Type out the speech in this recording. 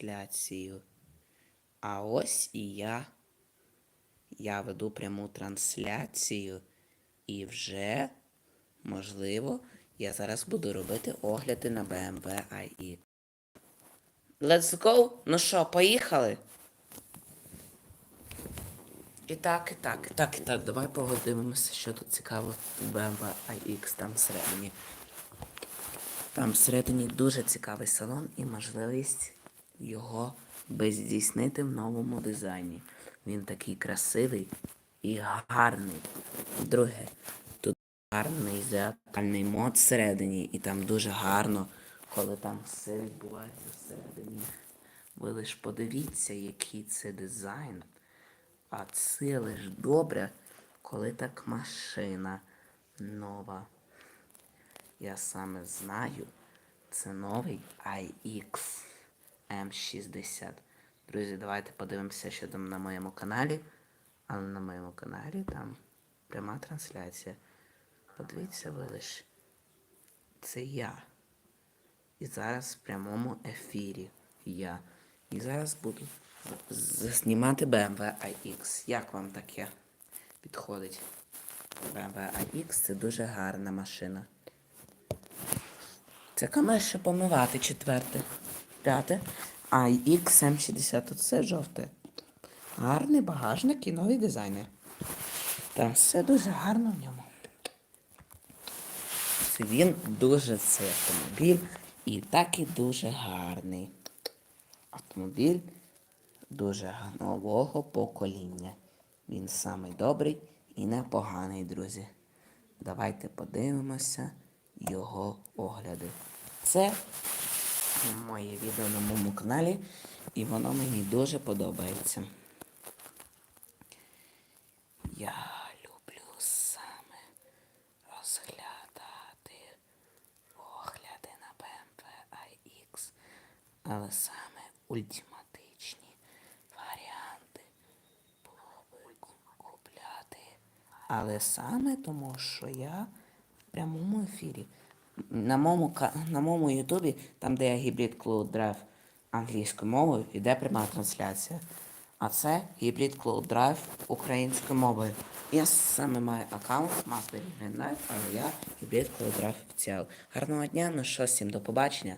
трансляцію. А ось і я. Я веду пряму трансляцію. І вже, можливо, я зараз буду робити огляди на BMW i. Let's go! Ну що, поїхали? І так, і так, і так, і так, давай подивимося, що тут цікаво в BMW iX там всередині. Там всередині дуже цікавий салон і можливість його бездійснити в новому дизайні. Він такий красивий і гарний. Друге, тут гарний зеркальний мод всередині, і там дуже гарно, коли там все відбувається всередині. Ви лиш подивіться, який це дизайн. А це лиш добре, коли так машина нова. Я саме знаю, це новий iX M60. Друзі, давайте подивимося, що там на моєму каналі. Але на моєму каналі там пряма трансляція. Подивіться ви лиш. Це я. І зараз в прямому ефірі я. І зараз буду знімати BMW iX. Як вам таке підходить? BMW iX це дуже гарна машина. Це камер ще помивати четверте. П'яте. iX M60. Тут жовте. Гарний багажник і новий дизайнер. Там все дуже гарно в ньому. Він дуже цей автомобіль і так і дуже гарний. Автомобіль дуже нового покоління. Він самий добрий і непоганий, друзі. Давайте подивимося його огляди. Це моє відео на моєму каналі, і воно мені дуже подобається. Я люблю саме розглядати огляди на BMW iX, але саме ультиматичні варіанти було купляти. Але саме тому, що я в прямому ефірі. На моєму, на моєму ютубі, там де я гібрид Cloud Drive англійською мовою, іде пряма трансляція. А це гібрид Cloud Drive українською мовою. Я саме маю аккаунт Master Green Life, але я гібрид Cloud Drive офіціал. Гарного дня, ну що, всім до побачення.